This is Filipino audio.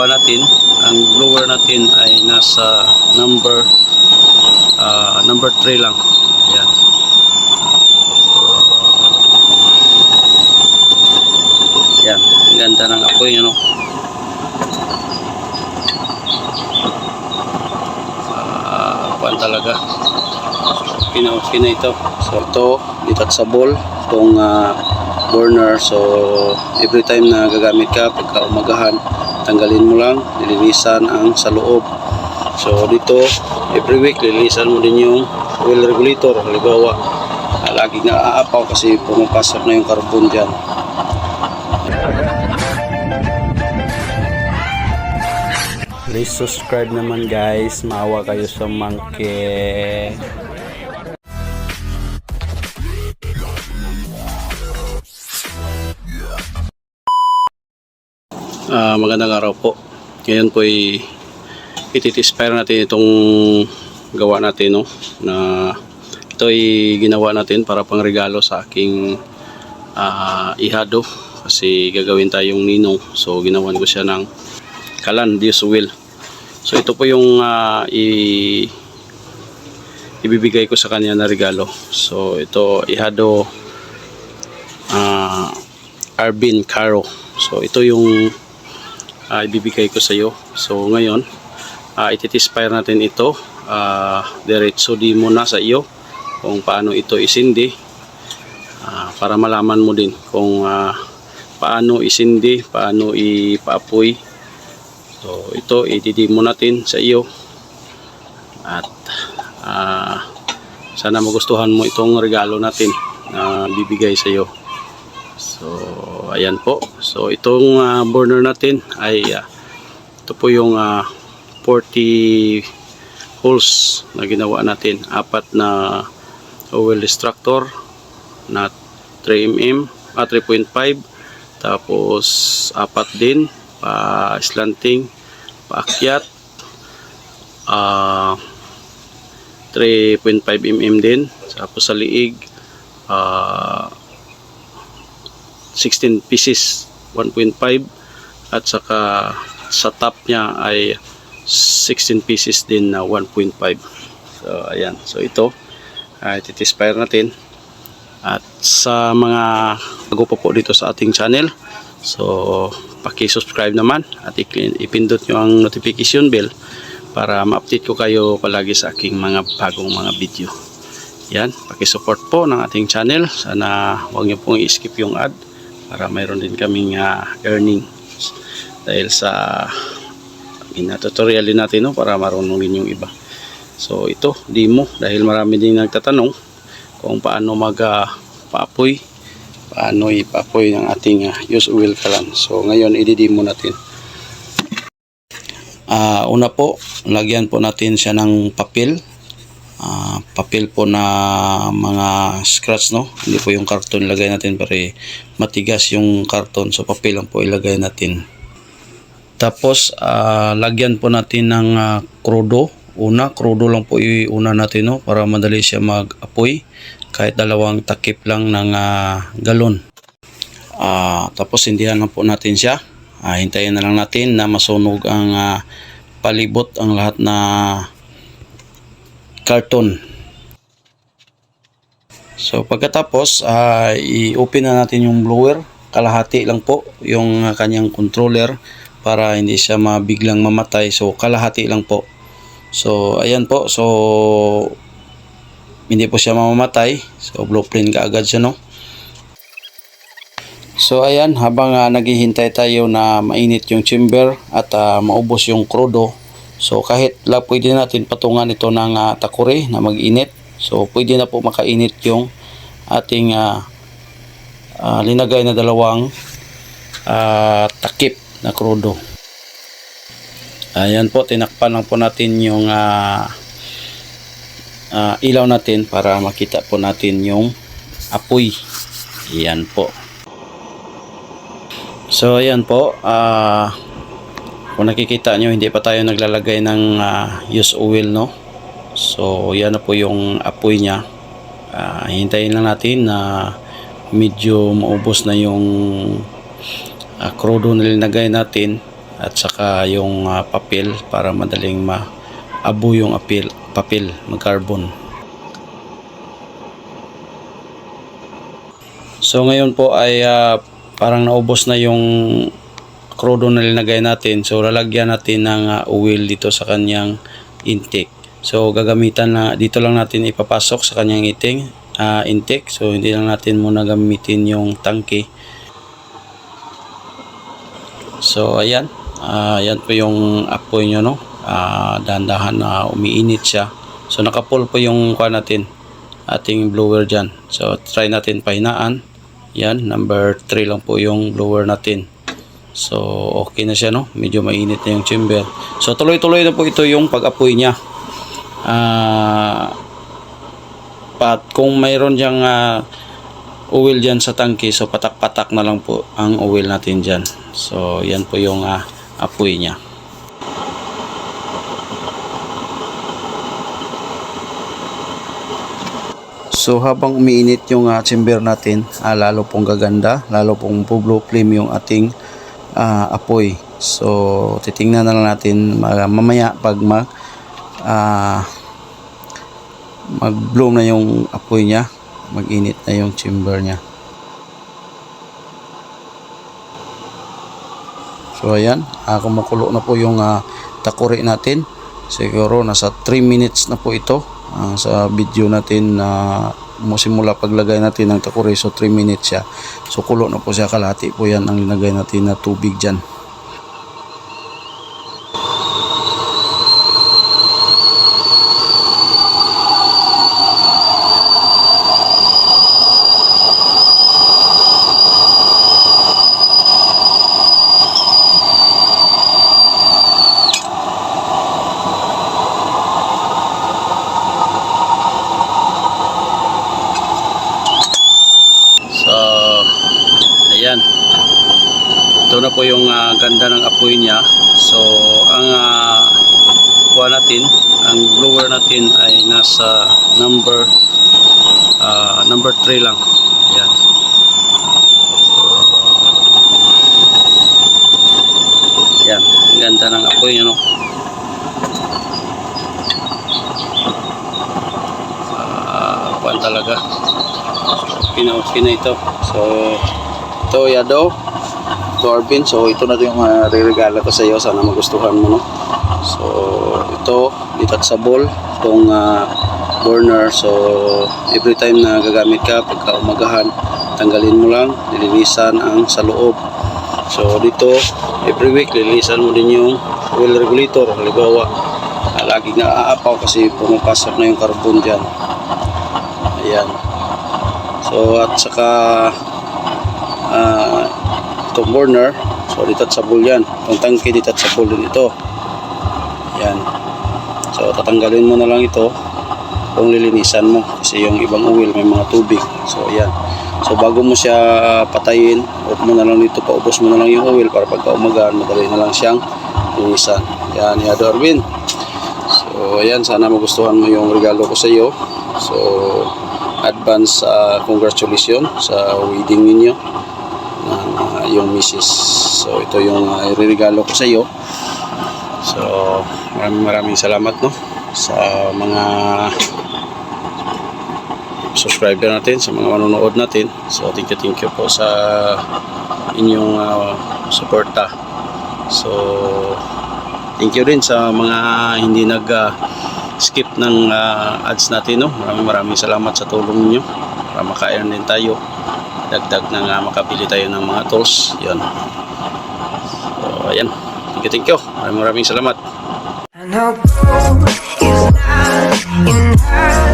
ginagawa natin, ang blower natin ay nasa number ah, number 3 lang. Yan. Yan, ang ganda ng apoy ano. Ah, kuwan talaga. Pina-okay na ito. So ito, detachable itong ah, burner. So every time na gagamit ka pagka umagahan, tanggalin mo lang, nilinisan ang sa loob. So dito, every week lilinisan mo din yung oil regulator. Halimbawa, ah, laging naaapaw kasi pumapasok na yung carbon dyan. Please subscribe naman guys. Maawa kayo sa monkey. Ah, magandang araw po. Ngayon po ay ititispire natin itong gawa natin no? Na ito ay ginawa natin para pang regalo sa aking ah, ihado. Kasi gagawin tayong ninong. So ginawan ko siya ng kalan Diyos will. So ito po yung ah, i ibibigay ko sa kanya na regalo. So ito ihado ah, Arvin Caro. So ito yung ah, ibibigay ko sa iyo so ngayon uh, ititispire natin ito. Uh, diretso di muna sa iyo kung paano ito isindi. Ah, para malaman mo din kung ah, paano isindi paano ipaapoy. So ito ididimo natin sa iyo. At ah, sana magustuhan mo itong regalo natin na bibigay sa iyo. So ayan po. So itong ah, burner natin ay ah, ito po yung ah, 40 holes na ginawa natin. Apat na oil extractor na 3mm ah, 3.5 tapos apat din pa slanting paakyat ah 3.5 mm din. Tapos sa liig ah 16 pieces 1.5 at saka sa top niya ay 16 pieces din na 1.5 so ayan. So ito ay titispire natin. At sa mga bago po dito sa ating channel so paki-subscribe naman at ipindot nyo ang notification bell para ma-update ko kayo palagi sa aking mga bagong mga video. Yan paki-support po ng ating channel. Sana huwag nyo pong i-skip yung ad para mayroon din kaming ah, earning. Dahil sa ina-tutorial din natin no, para marunong din yung iba. So ito demo. Dahil marami din nagtatanong kung paano mag ah, paapoy paano ipapoy ng ating ah, use oil kalan. So ngayon ididemo natin. Ah, una po lagyan po natin siya ng papel Ah, papel po na mga scratch no? Hindi po yung karton ilagay natin para eh, matigas yung karton. So papel lang po ilagay natin. Tapos ah, lagyan po natin ng ah, krudo. Una krudo lang po iuna natin no? Para madali siya mag-apoy. Kahit dalawang takip lang ng ah, galon. Ah, tapos hindihan lang po natin siya. Ah, hintayin na lang natin na masunog ang ah, palibot ang lahat na karton. So pagkatapos, ah, i-open na natin yung blower. Kalahati lang po yung ah, kanyang controller para hindi siya mabiglang mamatay. So kalahati lang po. So ayan po. So hindi po siya mamamatay. So blueprint ka agad siya no. So ayan, habang ah, naghihintay tayo na mainit yung chamber at ah, maubos yung krudo, so kahit la pwede natin patungan ito ng ah, takuri na mag-init. So pwede na po makainit yung ating ah, ah, linagay na dalawang ah, takip na krudo. Ayan po, tinakpan lang po natin yung ah, ah, ilaw natin para makita po natin yung apoy. Ayan po. So ayan po, ah kung nakikita nyo hindi pa tayo naglalagay ng ah, use oil no. So yan na po yung apoy niya. Ah, hintayin lang natin na medyo maubos na yung uh, crudo na linagay natin at saka yung ah, papel para madaling maabo yung apil, papel, mag-carbon. So ngayon po ay ah, parang naubos na yung crudo na linagay natin. So lalagyan natin ng ah, oil dito sa kanyang intake. So gagamitan na dito lang natin ipapasok sa kanyang iting ah, intake. So hindi lang natin muna gamitin yung tangke. So ayan, Ah, ayan po yung apoy nyo no. Ah, dahan-dahan na umiinit siya. So naka-full po yung kuha natin ating blower dyan. So try natin pahinaan. Yan, number 3 lang po yung blower natin. So, okay na siya, no? Medyo mainit na yung chamber. So, tuloy-tuloy na po ito yung pag-apoy niya. Ah, pat kung mayroon diyang ah, oil dyan sa tangke, so patak-patak na lang po ang oil natin dyan. So, yan po yung ah, apoy niya. So habang umiinit yung ah, chamber natin, ah, lalo pong gaganda, lalo pong blue flame yung ating ah, apoy. So titingnan na lang natin ma- mamaya pag mag ah, mag-bloom na yung apoy niya, mag-init na yung chamber niya. So ayan, ah, kumukulo na po yung ah, takuri natin. Siguro nasa 3 minutes na po ito ah, sa video natin na musimula paglagay natin ng takuri. So 3 minutes siya. So kulo na po siya kalahati po yan ang linagay natin na tubig dyan. Na po yung ah, ganda ng apoy niya. So, ang uh, kuha natin, ang blower natin ay nasa number ah, number 3 lang. Ayan, ang ganda ng apoy niya, no? Ah, kuhaan talaga pina-okay na ito. So, ito Yado, Corbin. So, ito na yung uh, ko sa iyo. Sana magustuhan mo, no? So, ito, detachable. Itong ah, burner. So, every time na gagamit ka, pagka umagahan, tanggalin mo lang, nilinisan ang sa loob. So, dito, every week, lilinisan mo din yung oil regulator. Halimbawa, ah, lagi na aapaw kasi pumapasok na yung carbon dyan. Ayan. So at saka uh, itong burner, so detachable yan. Itong tangke detachable din ito. Yan. So tatanggalin mo na lang ito kung lilinisan mo kasi yung ibang oil may mga tubig. So yan. So bago mo siya patayin, off mo na lang dito, paubos mo na lang yung oil para pagka umagaan, madali na lang siyang linisan. Yan, yan Darwin. So ayan, sana magustuhan mo yung regalo ko sa iyo. So advance uh, congratulations sa wedding ninyo uh, yung missis. So ito yung uh, iririgalo ko sa iyo. So maraming maraming salamat no sa mga subscriber natin, sa mga manonood natin. So thank you thank you po sa inyong uh, suporta. So thank you rin sa mga hindi nag uh, skip ng ah, ads natin no. Maraming maraming salamat sa tulong niyo para maka-earn din tayo. Dagdag na nga makabili tayo ng mga tools. 'Yon. So ayan. Thank you, thank you. Maraming maraming salamat. I know is not enough.